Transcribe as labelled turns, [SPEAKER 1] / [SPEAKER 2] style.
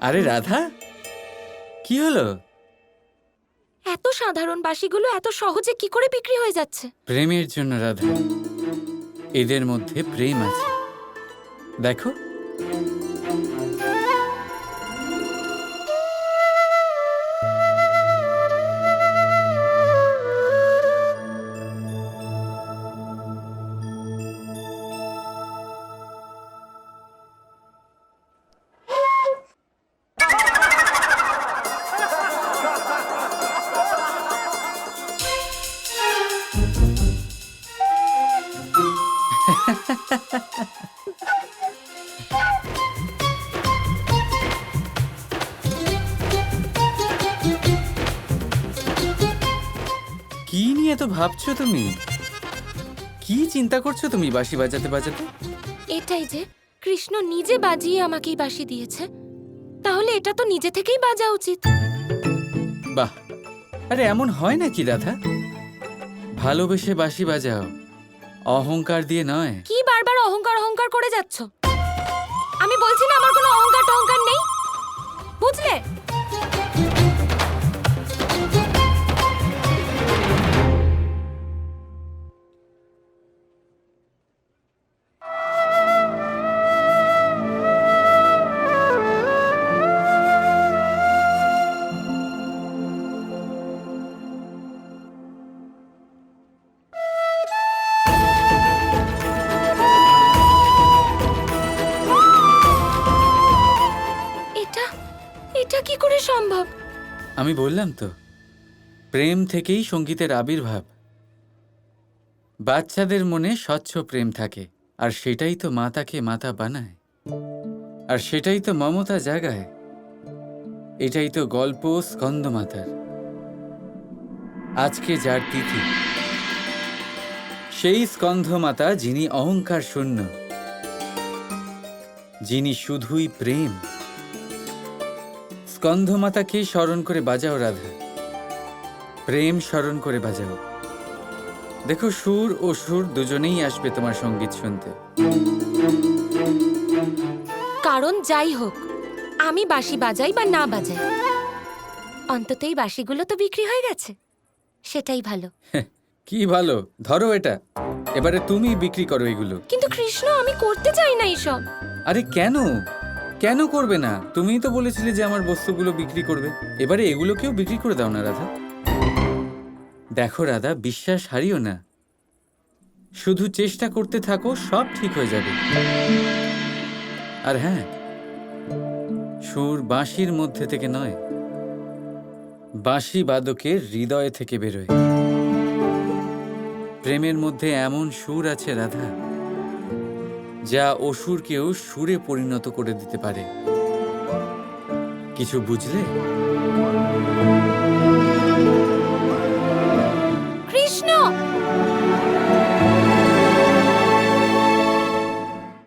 [SPEAKER 1] আরে রাধা কি হলো?
[SPEAKER 2] এত সাধারণ বাসিগুলো এত সহজে কি করে বিক্রি হয়ে যাচ্ছে?
[SPEAKER 1] প্রেমের জন্য রাধা এদের মধ্যে প্রেম আছে। দেখো নিয়ে এত ভাবছ তুমি? কি চিন্তা করছ তুমি বাঁশি বাজাতে বাজাতে?
[SPEAKER 2] এটাই যে কৃষ্ণ নিজে বাজিয়ে আমাকেই বাসি দিয়েছে। তাহলে এটা তো নিজে থেকেই বাজা উচিত।
[SPEAKER 1] বাহ আরে এমন হয় নাকি দাদা ভালোবেসে বাঁশি বাজাও অহংকার দিয়ে নয়।
[SPEAKER 2] কি বারবার অহংকার অহংকার করে যাচ্ছ? আমি বলছি না আমার কোনো অহংকার টহংকার সম্ভব?
[SPEAKER 1] আমি বললাম তো, প্রেম থেকেই সঙ্গীতের আবির্ভাব। বাচ্চাদের মনে স্বচ্ছ প্রেম থাকে, আর সেটাই তো মাতাকে মাতা বানায়। আর সেটাই তো মমতা জাগায়, এটাই তো গল্প স্কন্দ মাতার আজকে যার তিথি, সেই স্কন্ধ মাতা যিনি অহংকার শূন্য, যিনি শুধুই প্রেম। স্কন্ধমাতাকে স্মরণ করে বাজাও রাধা? প্রেম স্মরণ করে বাজাও। দেখো সুর ও সুর দুজনেই আসবে তোমার সংগীত শুনতে।
[SPEAKER 2] কারণ যাই হোক আমি বাঁশি বাজাই বা না বাজাই অন্তত এই বাঁশিগুলো তো বিক্রি হয়ে গেছে। সেটাই ভালো।
[SPEAKER 1] কি ভালো ধরো এটা। এবারে তুমি বিক্রি করো এগুলো।
[SPEAKER 2] কিন্তু কৃষ্ণ আমি করতে চাই না এইসব
[SPEAKER 1] আরে কেন? কেন করবে না? তুমিই তো বলেছিলে যে আমার বস্তুগুলো বিক্রি করবে। এবারে এগুলোকেও বিক্রি করে দাও না, রাধা। দেখো, রাধা, বিশ্বাস হারিও না। শুধু চেষ্টা করতে থাকো, সব ঠিক হয়ে যাবে। আর হ্যাঁ সুর বাঁশির মধ্যে থেকে নয়, বাঁশি বাদকের হৃদয় থেকে বেরোয়। প্রেমের মধ্যে এমন সুর আছে, রাধা যা অসুরকেও সুরে পরিণত করে দিতে পারে। কিছু বুঝলে?